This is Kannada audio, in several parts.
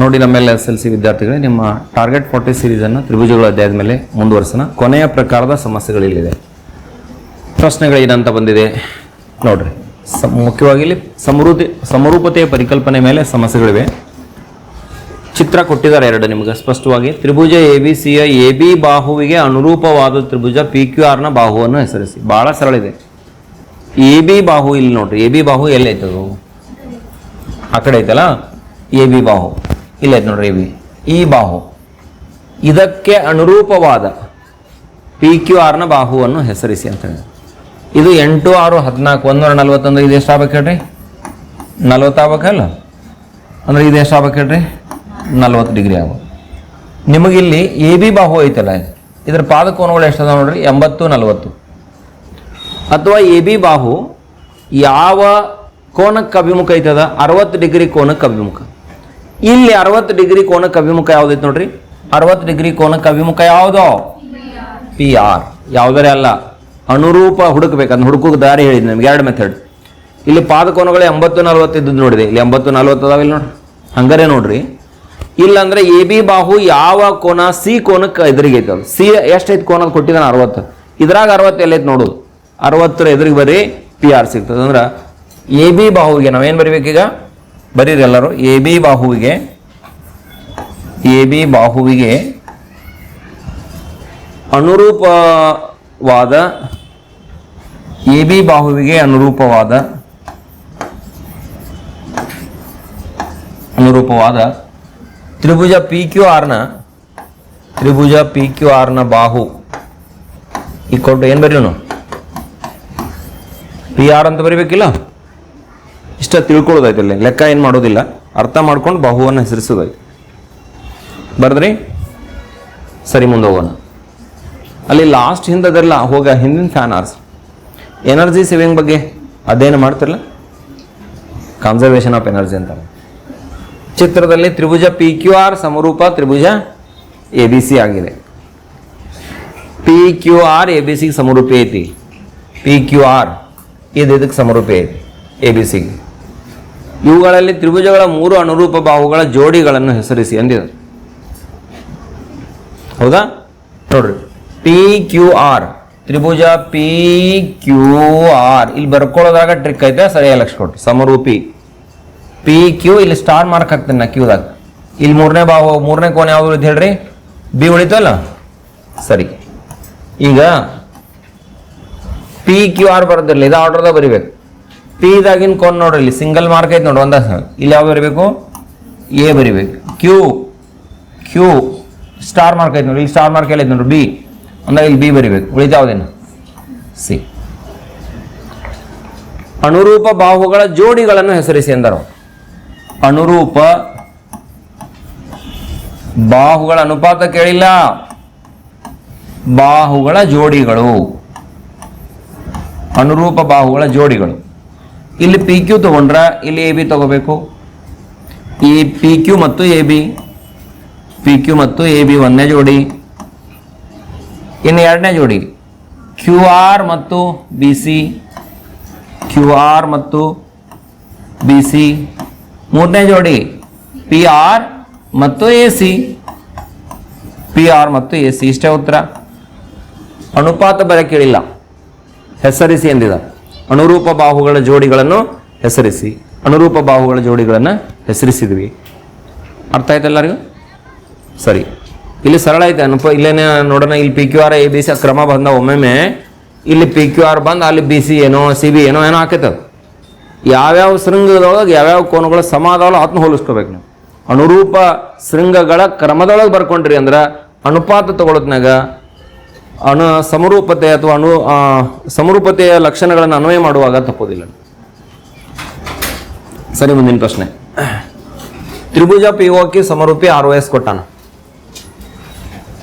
ನೋಡಿ ನಮ್ಮೆಲ್ಲ ಎಸ್ ಎಲ್ ಸಿ ವಿದ್ಯಾರ್ಥಿಗಳೇ, ನಿಮ್ಮ ಟಾರ್ಗೆಟ್ ಫಾರ್ಟಿ ಸೀರೀಸನ್ನು ತ್ರಿಭುಜಗಳ ಅಧ್ಯಾಯದ ಮೇಲೆ ಮುಂದುವರಿಸೋಣ. ಕೊನೆಯ ಪ್ರಕಾರದ ಸಮಸ್ಯೆಗಳಿಲ್ಲಿದೆ ಪ್ರಶ್ನೆಗಳು ಏನಂತ ಬಂದಿದೆ? ನೋಡ್ರಿ. ಮುಖ್ಯವಾಗಿ ಇಲ್ಲಿ ಸಮೃದ್ಧಿ, ಸಮರೂಪತೆಯ ಪರಿಕಲ್ಪನೆ ಮೇಲೆ ಸಮಸ್ಯೆಗಳಿವೆ. ಚಿತ್ರ ಕೊಟ್ಟಿದ್ದಾರೆ ಎರಡು ನಿಮಗೆ. ಸ್ಪಷ್ಟವಾಗಿ, ತ್ರಿಭುಜ ಎ ಬಿ ಸಿಯ ಎ ಬಿ ಬಾಹುವಿಗೆ ಅನುರೂಪವಾದ ತ್ರಿಭುಜ ಪಿ ಕ್ಯೂ ಆರ್ನ ಬಾಹುವನ್ನು ಹೆಸರಿಸಿ. ಭಾಳ ಸರಳ ಇದೆ. ಎ ಬಿ ಬಾಹು ಇಲ್ಲಿ ನೋಡ್ರಿ. ಎ ಬಿ ಬಾಹು ಎಲ್ಲಿ ಐತದು? ಆ ಕಡೆ ಐತಲ್ಲ? ಎ ಬಿ ಬಾಹು. ಇಲ್ಲ ನೋಡ್ರಿ ಬಿ ಈ ಬಾಹು. ಇದಕ್ಕೆ ಅನುರೂಪವಾದ ಪಿ ಕ್ಯೂ ಆರ್ನ ಬಾಹುವನ್ನು ಹೆಸರಿಸಿ ಅಂತ ಹೇಳಿ ಇದು ಎಂಟು ಆರು ಹದಿನಾಲ್ಕು ಒಂದೂರ ನಲ್ವತ್ತೊಂದು, ಇದು ಎಷ್ಟು ಆಗ್ಬೇಕು ಹೇಳ್ರಿ? ನಲ್ವತ್ತು ಆಗ್ಬೇಕಲ್ಲ ಅಂದ್ರೆ ಇದು ಎಷ್ಟು ಆಗ್ಬೇಕು ಹೇಳ್ರಿ? ನಲ್ವತ್ತು ಡಿಗ್ರಿ ಆಗ್ಬೇಕು. ನಿಮಗಿಲ್ಲಿ ಎ ಬಿ ಬಾಹು ಐತಲ್ಲ? ಇದರ ಪಾದಕೋನಗಳು ಎಷ್ಟು ಅದಾವ ನೋಡ್ರಿ? ಎಂಬತ್ತು, ನಲವತ್ತು. ಅಥವಾ ಎ ಬಿ ಬಾಹು ಯಾವ ಕೋನಕ್ಕೆ ಅಭಿಮುಖ ಐತದ? ಅರವತ್ತು ಡಿಗ್ರಿ ಕೋನಕ್ಕೆ ಅಭಿಮುಖ. ಇಲ್ಲಿ ಅರವತ್ತು ಡಿಗ್ರಿ ಕೋನಕ್ಕೆ ಅಭಿಮುಖ ಯಾವ್ದೈತೆ ನೋಡ್ರಿ? ಅರವತ್ತು ಡಿಗ್ರಿ ಕೋನಕ್ಕೆ ಅಭಿಮುಖ ಯಾವುದೋ? ಪಿ ಆರ್ ಯಾವುದರೇ ಅಲ್ಲ, ಅನುರೂಪ ಹುಡುಕ್ಬೇಕು, ಅದನ್ನ ಹುಡುಕೋಕೆ ದಾರಿ ಹೇಳಿದ್ ನಿಮ್ಗೆ, ಎರಡು ಮೆಥಡ್ ಇಲ್ಲಿ ಪಾದಕೋನಗಳು ಎಂಬತ್ತು ನಲ್ವತ್ತು ಇದ್ದದ್ದು ನೋಡಿದೆ. ಇಲ್ಲಿ ಎಂಬತ್ತು ನಲ್ವತ್ತು ಅದಾವ ಇಲ್ಲಿ ನೋಡ್ರಿ. ಹಂಗಾರೆ ನೋಡ್ರಿ. ಇಲ್ಲಂದ್ರೆ ಎ ಬಿ ಬಾಹು ಯಾವ ಕೋನ, ಸಿ ಕೋನಕ್ಕೆ ಎದುರಿಗೆ ಐತೆ ಅದು. ಸಿ ಎಷ್ಟೈತೆ ಕೋನ ಕೊಟ್ಟಿದ್ದಾನೆ? ಅರವತ್ತು. ಇದ್ರಾಗ ಅರವತ್ತು ಎಲ್ಲೈತೆ ನೋಡೋದು. ಅರವತ್ತರ ಎದುರಿಗೆ ಬರೀ ಪಿ ಆರ್ ಸಿಗ್ತದೆ. ಅಂದ್ರೆ ಎ ಬಿ ಬಾಹುವಿಗೆ ನಾವೇನು ಬರಿಬೇಕೀಗ? ಬರೀರಿ ಎಲ್ಲರೂ. ಎ ಬಿ ಬಾಹುವಿಗೆ, ಎ ಬಿ ಬಾಹುವಿಗೆ ಅನುರೂಪವಾದ, ಎ ಬಿ ಬಾಹುವಿಗೆ ಅನುರೂಪವಾದ ಅನುರೂಪವಾದ ತ್ರಿಭುಜ ಪಿ ಕ್ಯೂ ಆರ್ನ ತ್ರಿಭುಜ ಪಿ ಕ್ಯೂ ಆರ್ನ ಬಾಹು ಈ ಕೊಟ್ಟು ಏನು ಬರೀನು ಪಿ ಆರ್ ಅಂತ ಬರಿಬೇಕಿಲ್ಲ? ಇಷ್ಟ ತಿಳ್ಕೊಳ್ಳೋದೈತೆ ಇಲ್ಲಿ ಲೆಕ್ಕ ಏನು ಮಾಡೋದಿಲ್ಲ. ಅರ್ಥ ಮಾಡ್ಕೊಂಡು ಬಾಹುವನ್ನು ಹೆಸರಿಸೋದೈತೆ ಬರದ್ರಿ? ಸರಿ ಮುಂದೆ ಹೋಗೋಣ ಅಲ್ಲಿ ಲಾಸ್ಟ್ ಹಿಂದದೆಲ್ಲ ಹೋಗ ಹಿಂದಿನ ಫ್ಯಾನ್ ಆರ್ಸ್ ಎನರ್ಜಿ ಸೇವಿಂಗ್ ಬಗ್ಗೆ ಅದೇನು ಮಾಡ್ತಿರಲ್ಲ? ಕನ್ಸರ್ವೇಷನ್ ಆಫ್ ಎನರ್ಜಿ ಅಂತ ಚಿತ್ರದಲ್ಲಿ ತ್ರಿಭುಜ ಪಿ ಕ್ಯೂ ಆರ್ ಸಮರೂಪ ತ್ರಿಭುಜ ಎ ಬಿ ಸಿ ಆಗಿದೆ. P Q R A B ಸಿಗೆ ಸಮರೂಪ ಐತಿ. ಪಿ ಕ್ಯೂ ಆರ್ ಇದು ಇದಕ್ಕೆ ಸಮರೂಪ ಐತಿ. ಎ ಬಿ ಸಿಗೆ ಇವುಗಳಲ್ಲಿ ತ್ರಿಭುಜಗಳ ಮೂರು ಅನುರೂಪ ಬಾಹುಗಳ ಜೋಡಿಗಳನ್ನು ಹೆಸರಿಸಿ ಅಂದಿದೆ ಹೌದಾ? ನೋಡ್ರಿ. ಪಿ ಕ್ಯೂ ಆರ್ ತ್ರಿಭುಜ ಪಿ ಕ್ಯೂ ಆರ್ ಇಲ್ಲಿ ಬರ್ಕೊಳ್ಳೋದಾಗ ಟ್ರಿಕ್ ಐತೆ, ಸರಿಯಾಗಿ ಲಕ್ಷ ಕೊಟ್ಟು ಸಮರೂಪಿ. ಪಿ ಕ್ಯೂ ಇಲ್ಲಿ ಸ್ಟಾರ್ ಮಾರ್ಕ್ ಹಾಕ್ತೀನಿ ನಾ ಕ್ಯೂದಾಗ ಇಲ್ಲಿ ಮೂರನೇ ಬಾಹು, ಮೂರನೇ ಕೋಣೆ ಯಾವ್ದು ಅಂತ ಹೇಳ್ರಿ? ಬಿ ಉಳಿತಲ್ಲ? ಸರಿ. ಈಗ ಪಿ ಕ್ಯೂ ಆರ್ ಬರೋದಿಲ್ಲ ಇದು ಆರ್ಡರ್ದಾಗ ಬರಿಬೇಕು. ಪಿ ಇದಾಗಿನ ಕೋನ್ ನೋಡ್ರಿ, ಇಲ್ಲಿ ಸಿಂಗಲ್ ಮಾರ್ಕ್ ಐತೆ ನೋಡಿ ಒಂದ ಇಲ್ಲಿ ಯಾವ ಬರಿಬೇಕು? ಎ ಬರಿಬೇಕು. ಕ್ಯೂ ಕ್ಯೂ ಸ್ಟಾರ್ ಮಾರ್ಕ್ ಐತೆ ನೋಡಿ ಇಲ್ಲಿ ಸ್ಟಾರ್ ಮಾರ್ಕ್ ಎಲ್ಲ ಐತೆ ನೋಡ್ರಿ ಬಿ ಅಂದಾಗ ಇಲ್ಲಿ ಬಿ ಬರಿಬೇಕು. ಉಳಿದ ಯಾವ್ದೇನು? ಸಿ ಅನುರೂಪ ಬಾಹುಗಳ ಜೋಡಿಗಳನ್ನು ಹೆಸರಿಸಿ ಎಂದರು. ಅನುರೂಪ ಬಾಹುಗಳ ಅನುಪಾತ ಕೇಳಿಲ್ಲ. ಬಾಹುಗಳ ಜೋಡಿಗಳು. ಅನುರೂಪ ಬಾಹುಗಳ ಜೋಡಿಗಳು. ಇಲ್ಲಿ ಪಿ ಕ್ಯೂ ತಗೊಂಡ್ರ ಇಲ್ಲಿ ಎ ಬಿ ತಗೋಬೇಕು. ಈ ಪಿ ಕ್ಯೂ ಮತ್ತು ಎ ಬಿ ಪಿ ಕ್ಯೂ ಮತ್ತು ಎ ಬಿ ಒಂದನೇ ಜೋಡಿ. ಇನ್ನು ಎರಡನೇ ಜೋಡಿ. ಕ್ಯೂ ಆರ್ ಮತ್ತು ಬಿ ಸಿ ಕ್ಯೂ ಆರ್ ಮತ್ತು ಬಿ ಸಿ ಮೂರನೇ ಜೋಡಿ. ಪಿ ಆರ್ ಮತ್ತು ಎ ಸಿ ಪಿ ಆರ್ ಮತ್ತು ಎ ಸಿ ಇಷ್ಟೇ ಉತ್ತರ. ಅನುಪಾತ ಬರೆ ಕೇಳಿಲ್ಲ. ಹೆಸರಿಸಿ ಎಂದಿದ. ಅನುರೂಪ ಬಾಹುಗಳ ಜೋಡಿಗಳನ್ನು ಹೆಸರಿಸಿ. ಅನುರೂಪ ಬಾಹುಗಳ ಜೋಡಿಗಳನ್ನು ಹೆಸರಿಸಿದ್ವಿ. ಅರ್ಥ ಆಯ್ತು ಎಲ್ಲರಿಗೂ? ಸರಿ. ಇಲ್ಲಿ ಸರಳ ಐತೆ, ಅನುಪ, ಇಲ್ಲೇನೆ ನೋಡೋಣ, ಇಲ್ಲಿ P Q R A B C ಕ್ರಮ ಬಂದ ಒಮ್ಮೊಮ್ಮೆ ಇಲ್ಲಿ ಪಿ ಕ್ಯೂ ಆರ್ ಬಂದು, ಅಲ್ಲಿ ಬಿ ಸಿ ಏನೋ ಸಿ ಬಿ ಏನೋ ಏನೋ ಹಾಕೈತೆ ಯಾವ್ಯಾವ ಶೃಂಗದೊಳಗೆ, ಯಾವ್ಯಾವ ಕೋನಗಳು ಸಮ ಅದಾವಲ್ಲ ಅದನ್ನ ಹೋಲಿಸ್ಕೋಬೇಕು ನೀವು. ಅನುರೂಪ ಶೃಂಗಗಳ ಕ್ರಮದೊಳಗೆ ಬರ್ಕೊಂಡ್ರಿ ಅಂದ್ರೆ ಅನುಪಾತ ತಗೊಳತ್ನಾಗ ಅನು ಸಮರೂಪತೆ ಅಥವಾ ಅಣು ಸಮರೂಪತೆಯ ಲಕ್ಷಣಗಳನ್ನು ಅನ್ವಯ ಮಾಡುವಾಗ ತಪ್ಪೋದಿಲ್ಲ. ಸರಿ, ಮುಂದಿನ ಪ್ರಶ್ನೆ. ತ್ರಿಭುಜ ಪಿ ಓಕೆ ಸಮರೂಪಿ ಆರ್ ಎಸ್ ಕೊಟ್ಟಾನ?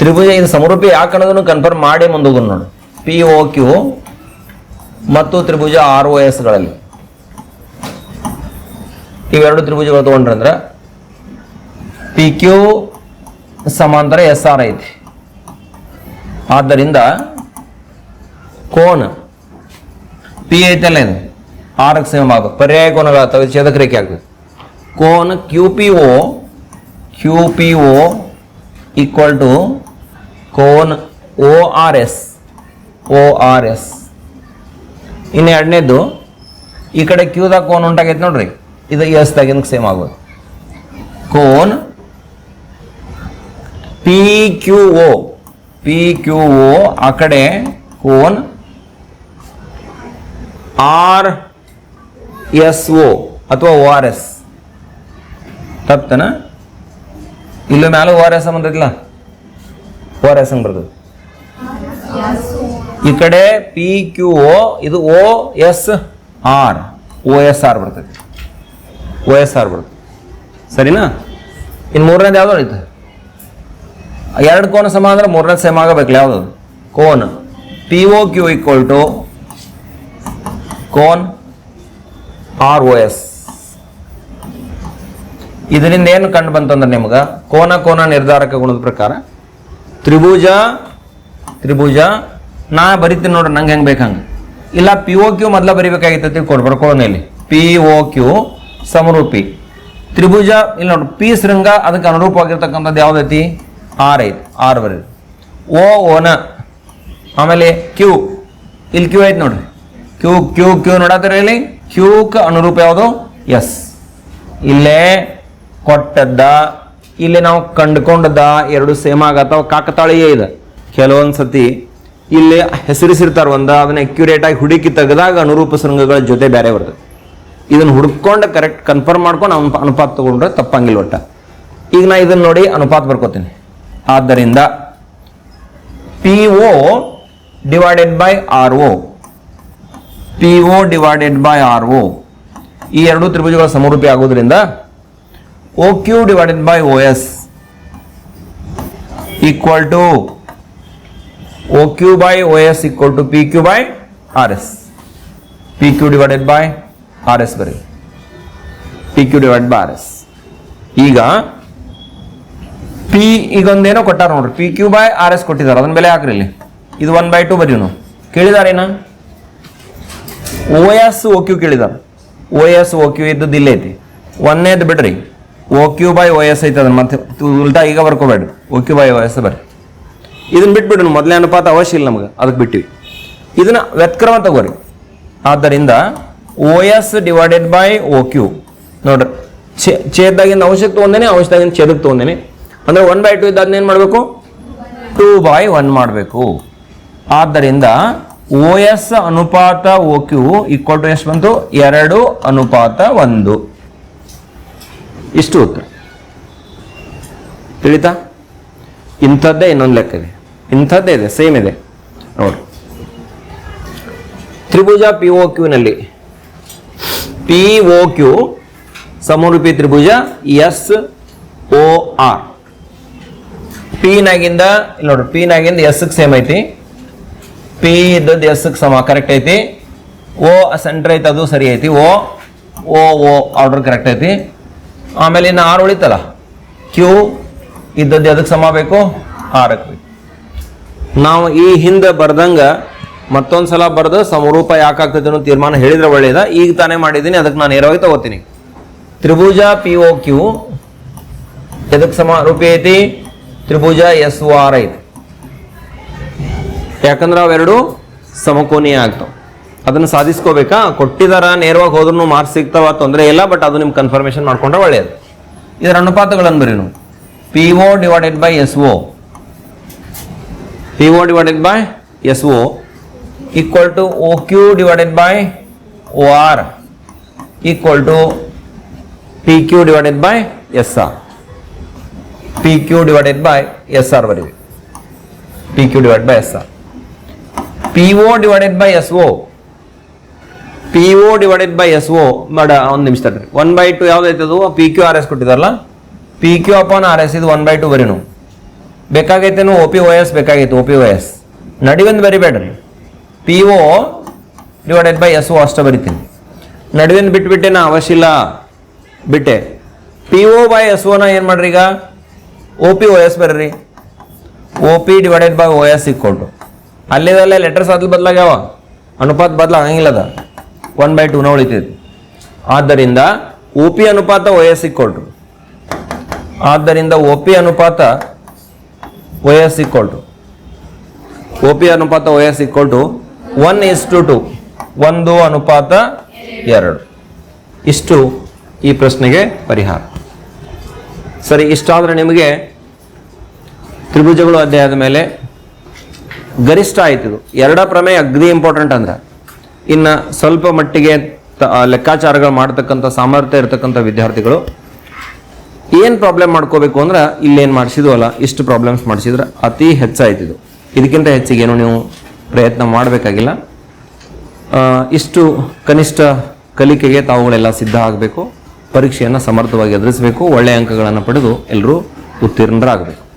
ತ್ರಿಭುಜ ಇದು ಸಮರೂಪಿ ಯಾಕೆ ಅನ್ನೋದನ್ನು ಕನ್ಫರ್ಮ್ ಮಾಡಿ ಮುಂದೋಗೋಣ ನೋಡು. ಪಿ ಓ ಕ್ಯೂ ಮತ್ತು ತ್ರಿಭುಜ ಆರ್ ಒ ಎಸ್ಗಳಲ್ಲಿ ಇವೆರಡು ತ್ರಿಭುಜಗಳು ತಗೊಂಡ್ರಂದ್ರೆ ಪಿ ಕ್ಯೂ ಸಮಾಂತರ ಎಸ್ ಆರ್ ಐತಿ. ಆದ್ದರಿಂದ ಕೋನ ಪಿ ಐತಲ್ಲ ಇದು ಆರಕ್ಕೆ ಸೇಮ್ ಆಗ್ಬೇಕು ಪರ್ಯಾಯ ಅಥವಾ ಛೇದಕ ರೇಖೆ ಆಗ್ಬೇಕು ಕೋನ Q P O Q P O equal to cone O R S O R S ಇನ್ನು ಎರಡನೇದು, ಈ ಕಡೆ ಕ್ಯೂದಾಗ ಕೋನ್ ಉಂಟಾಗೈತೆ ನೋಡ್ರಿ. ಇದು ಎಸ್ ದಾಗಿನ ಸೇಮ್ ಆಗೋದು cone P Q O P Q O ಆ ಕಡೆ ಕೋನ್. ಆರ್ ಎಸ್ ಒ ಅಥವಾ ಓ ಆರ್ ಎಸ್ ತಪ್ತನ? ಇಲ್ಲ ಮ್ಯಾಲ ಓ ಆರ್ ಎಸ್ ಬಂದಿಲ್ಲ ಓ ಆರ್ ಎಸ್ ಬರ್ತದೆ ಈ ಕಡೆ ಪಿ ಕ್ಯೂ ಒ ಇದು O S R O S R ಬರ್ತದೆ. ಓ ಎಸ್ ಆರ್ ಬರ್ತದೆ. ಸರಿನಾ? ಇನ್ನು ಮೂರನೇದು ಯಾವ್ದು ಐತೆ ಎರಡು ಕೋನ ಸಮ ಅಂದ್ರೆ ಮೂರನೇ ಸೇಮ್ ಆಗಬೇಕು ಯಾವುದು? Cone. P O Q equal to cone R O S ಇದರಿಂದ ಏನು ಕಂಡು ಬಂತಂದ್ರೆ ನಿಮ್ಗೆ? ಕೋನ ಕೋನ ನಿರ್ಧಾರಕ ಗುಣದ ಪ್ರಕಾರ ತ್ರಿಭುಜ ತ್ರಿಭುಜ, ನಾ ಬರಿತೀನಿ ನೋಡ್ರಿ, ನಂಗೆ ಹೆಂಗೆ ಬೇಕು ಹಂಗೆ. ಇಲ್ಲ ಪಿ ಓ ಕ್ಯೂ ಮೊದಲ ಬರಿಬೇಕಾಗಿತ್ತು ತಿಳ್ಕೊಡು ಬರ್ಕೊಳ್ಳೋಣ ಇಲ್ಲಿ. ಪಿ ಓ ಕ್ಯೂ ಸಮರೂಪಿ. ತ್ರಿಭುಜ, ಇಲ್ಲಿ ನೋಡ್ರಿ ಪಿ ಶೃಂಗ ಅದಕ್ಕೆ ಅನುರೂಪವಾಗಿರ್ತಕ್ಕಂಥದ್ದು ಯಾವ್ದೈತಿ? ಆರ್ ಐದು, ಆರ್ ಬರೀ ಓ ಓನ ಆಮೇಲೆ ಕ್ಯೂ. ಇಲ್ಲಿ ಕ್ಯೂ ಐತೆ ನೋಡ್ರಿ. ಕ್ಯೂ ಕ್ಯೂ ಕ್ಯೂ ನೋಡತ್ತೀರ ಇಲ್ಲಿ? ಕ್ಯೂಕ್ ಅನುರೂಪ ಯಾವುದು? ಎಸ್. ಇಲ್ಲೇ ಕೊಟ್ಟದ್ದ, ಇಲ್ಲಿ ನಾವು ಕಂಡುಕೊಂಡದ್ದ ಎರಡು ಸೇಮ್ ಆಗತ್ತಾವ, ಕಾಕತಾಳಿಯೇ ಇದೆ. ಕೆಲವೊಂದು ಸತಿ ಇಲ್ಲಿ ಹೆಸರಿಸಿರ್ತಾರೆ ಒಂದ, ಅದನ್ನ ಅಕ್ಯುರೇಟ್ ಆಗಿ ಹುಡುಕಿ ತೆಗೆದಾಗ ಅನುರೂಪ ಶೃಂಗಗಳ ಜೊತೆ ಬೇರೆ ಬರ್ತದೆ. ಇದನ್ನು ಹುಡ್ಕೊಂಡು ಕರೆಕ್ಟ್ ಕನ್ಫರ್ಮ್ ಮಾಡ್ಕೊಂಡು ಅನುಪ ಅನುಪಾತ ತಗೊಂಡ್ರೆ ತಪ್ಪಂಗಿಲ್ಲ ಒಟ್ಟ. ಈಗ ನಾ ಇದನ್ನ ನೋಡಿ ಅನುಪಾತ ಬರ್ಕೋತೀನಿ. ಆದ್ದರಿಂದ P O divided by R O P O divided by R O ಈ ಎರಡು ತ್ರಿಭುಜಗಳ ಸಮರೂಪಿ ಆಗೋದ್ರಿಂದ O Q divided by O S equal to O Q by O S equal to P Q by R S P Q divided by R S ಬರೀ P Q divide by R S ಈಗ ಪಿ ಈಗೊಂದೇನೋ ಕೊಟ್ಟಾರ ನೋಡ್ರಿ. P Q by R S ಕೊಟ್ಟಿದ್ದಾರೆ. ಅದನ್ನ ಬೆಲೆ ಹಾಕ್ರಿ ಇಲ್ಲಿ. ಇದು ಒನ್ ಬೈ ಟು ಬರೀನು ಕೇಳಿದಾರೇನ? ಓ ಎಸ್ ಓ ಕ್ಯೂ ಕೇಳಿದಾರ. ಓ ಎಸ್ ಓ ಕ್ಯೂ ಇದ್ದದ್ದು ಇಲ್ಲೇ ಐತಿ. ಒಂದೇದು ಬಿಡ್ರಿ. O Q by O S ಐತೆ ಅದನ್ನ ಮತ್ತೆ ಉಲ್ಟಾ ಈಗ ಬರ್ಕೋಬೇಡ್ರಿ. O Q by O S ಬರ್ರಿ. ಇದನ್ನ ಬಿಟ್ಬಿಡ್ರಿ ಮೊದಲನೇ ಅನುಪಾತ ಅವಶ್ಯ ಇಲ್ಲ ನಮಗೆ. ಅದಕ್ಕೆ ಬಿಟ್ಟಿವಿ. ಇದನ್ನ ವ್ಯತ್ಕ್ರಮ ತಗೋರಿ. ಆದ್ದರಿಂದ O S divided by O Q ನೋಡ್ರಿ. ಛೇದಾಗಿಂದ ಅಂಶಕ್ಕೆ ತೊಗೊಂಡೇನೆ ಅಂಶದಾಗಿಂದ ಛೇದಕ್ಕೆ ತೊಗೊಂಡೇನೆ. ಅಂದ್ರೆ ಒನ್ ಬೈ ಟು ಏನು ಮಾಡಬೇಕು? ಟೂ ಬೈ ಒನ್ ಮಾಡಬೇಕು. ಆದ್ದರಿಂದ ಓ ಎಸ್ ಅನುಪಾತ ಓ ಕ್ಯೂ ಈಕ್ವಲ್ ಟು ಎಷ್ಟು ಬಂತು? ಎರಡು ಅನುಪಾತ ಒಂದು. ಇಷ್ಟು ಉತ್ತರ. ತಿಳಿತಾ? ಇಂಥದ್ದೇ ಇನ್ನೊಂದು ಲೆಕ್ಕ ಇದೆ. ಇಂಥದ್ದೇ ಇದೆ ಸೇಮ್ ಇದೆ. ನೋಡಿ. ತ್ರಿಭುಜ ಪಿ ಒ ಕ್ಯೂನಲ್ಲಿ ಪಿ ಓ ಕ್ಯೂ ಸಮರೂಪಿ ತ್ರಿಭುಜ ಎಸ್ ಓ ಆರ್ ಪಿ ನಾಗಿಂದ, ಇಲ್ಲಿ ನೋಡ್ರಿ ಪಿ ನಾಗಿಂದ ಎಸ್ ಸೇಮ್ ಐತಿ. ಪಿ ಇದ್ದದ್ದು ಎಸ್ ಸಮ ಕರೆಕ್ಟ್ ಐತಿ. ಓ ಸೆಂಟ್ರ್ ಐತಿ, ಅದು ಸರಿ ಐತಿ. ಓ ಓ ಓ ಆರ್ಡರ್ ಕರೆಕ್ಟ್ ಐತಿ. ಆಮೇಲೆ ಇನ್ನು ಆರ್ ಉಳಿತಲ್ಲ? ಕ್ಯೂ ಇದ್ದದ್ದು ಎದಕ್ಕೆ ಸಮ ಬೇಕು? ಆರಕ್ಕೆ ನಾವು ಈ ಹಿಂದೆ ಬರ್ದಂಗೆ ಮತ್ತೊಂದು ಸಲ ಬರೆದು ಸಮರೂಪ ಯಾಕಾಗ್ತದೆ ಅನ್ನೋ ತೀರ್ಮಾನ ಹೇಳಿದ್ರೆ ಒಳ್ಳೇದ. ಈಗ ತಾನೇ ಮಾಡಿದ್ದೀನಿ, ಅದಕ್ಕೆ ನಾನು ನೇರವಾಗಿ ತಗೋತೀನಿ. ತ್ರಿಭುಜ ಪಿ ಓ ಕ್ಯೂ ಎದಕ್ಕೆ ಸಮ? ರೂಪಿ ಐತಿ? ತ್ರಿಭುಜ ಎಸ್ ಒ ಆರ್ ಐ ಯಾಕಂದ್ರೆ ಅವೆರಡು ಸಮಕೋನೀಯ ಆಗ್ತಾವ. ಅದನ್ನು ಸಾಧಿಸ್ಕೋಬೇಕಾ? ಕೊಟ್ಟಿದಾರ ನೇರವಾಗಿ ಹೋದ್ರೂ ಮಾರ್ಕ್ಸ್ ಸಿಗ್ತಾವ ತೊಂದರೆ ಇಲ್ಲ ಬಟ್ ಅದು ನಿಮ್ಗೆ ಕನ್ಫರ್ಮೇಶನ್ ಮಾಡ್ಕೊಂಡ್ರೆ ಒಳ್ಳೆಯದು ಇದರ ಅನುಪಾತಗಳನ್ನು ಬರೀ ನೀವು P O divided by S O P O divided by S O equal to O Q divided by O R equal to P Q divided by S R P Q divided by S R ಬರೀವಿ P Q divide by S R P O divided by S O P O divided by S O ಮಾಡ ಒಂದು ನಿಮಿಷ ತಡ್ರಿ. ಒನ್ ಬೈ ಟು ಅದು P Q R S ಕೊಟ್ಟಿದಾರಲ್ಲ P Q upon R S ಇದು ಒನ್ ಬೈ ಟು ಬರೀನು ಬೇಕಾಗೈತೇನು ಒ ಪಿ ಒ ಎಸ್ ಬೇಕಾಗೈತೆ ಒ ಪಿ ಒ ಎಸ್ ನಡುವಿಂದ ಬರಿಬೇಡ್ರಿ. P O divided by S O ಅಷ್ಟೇ ಬರಿತೀನಿ. ನಡುವಿಂದ ಬಿಟ್ಬಿಟ್ಟೆ ಅವಶ್ಯ ಇಲ್ಲ. ಬಿಟ್ಟೆ. ಪಿ ಒ ಬೈ ಎಸ್ ಒನ ಏನು ಮಾಡ್ರಿ ಈಗ? ಒ ಪಿ ಓ ಎಸ್ ಬರ್ರಿ. O P divided by O S ಇಕ್ಕೊಂಡು ಅಲ್ಲಿದಲ್ಲೇ ಲೆಟರ್ಸ್ ಅದ್ಲು ಬದಲಾಗ್ಯಾವ ಅನುಪಾತ ಬದಲಾಗಂಗಿಲ್ಲ ಅದ. ಒನ್ ಬೈ ಟೂನ ಉಳಿತೈತಿ. ಆದ್ದರಿಂದ ಒ ಪಿ ಅನುಪಾತ ಓ ಎಸ್ ಇಕ್ಕೊಳ್ರು ಆದ್ದರಿಂದ ಒ ಪಿ ಅನುಪಾತ O S to O P ಅನುಪಾತ O S to one is to two ಒಂದು ಅನುಪಾತ ಎರಡು. ಇಷ್ಟು ಈ ಪ್ರಶ್ನೆಗೆ ಪರಿಹಾರ. ಸರಿ, ಇಷ್ಟಾದರೆ ನಿಮಗೆ ತ್ರಿಭುಜಗಳು ಅಧ್ಯಾಯದ ಮೇಲೆ ಗರಿಷ್ಠ ಆಯ್ತು ಇದು ಎರಡ ಪ್ರಮೇಯ ಅಗ್ದಿ ಇಂಪಾರ್ಟೆಂಟ್ ಅಂದ್ರೆ, ಇನ್ನು ಸ್ವಲ್ಪ ಮಟ್ಟಿಗೆ ಲೆಕ್ಕಾಚಾರಗಳು ಮಾಡ್ತಕ್ಕಂಥ ಸಾಮರ್ಥ್ಯ ಇರತಕ್ಕಂಥ ವಿದ್ಯಾರ್ಥಿಗಳು ಏನು ಪ್ರಾಬ್ಲಮ್ ಮಾಡ್ಕೋಬೇಕು ಅಂದ್ರೆ ಇಲ್ಲೇನು ಮಾಡಿಸಿದ್ವಲ್ಲ ಇಷ್ಟು ಪ್ರಾಬ್ಲಮ್ಸ್ ಮಾಡಿಸಿದ್ರೆ ಅತಿ ಹೆಚ್ಚಾಯ್ತು ಇದು ಇದಕ್ಕಿಂತ ಹೆಚ್ಚಿಗೆ ಏನು ನೀವು ಪ್ರಯತ್ನ ಮಾಡಬೇಕಾಗಿಲ್ಲ. ಇಷ್ಟು ಕನಿಷ್ಠ ಕಲಿಕೆಗೆ ತಾವುಗಳೆಲ್ಲ ಸಿದ್ಧ ಆಗಬೇಕು. ಪರೀಕ್ಷೆಯನ್ನು ಸಮರ್ಥವಾಗಿ ಎದುರಿಸಬೇಕು ಒಳ್ಳೆಯ ಅಂಕಗಳನ್ನು ಪಡೆದು ಎಲ್ಲರೂ ಉತ್ತೀರ್ಣರಾಗಬೇಕು.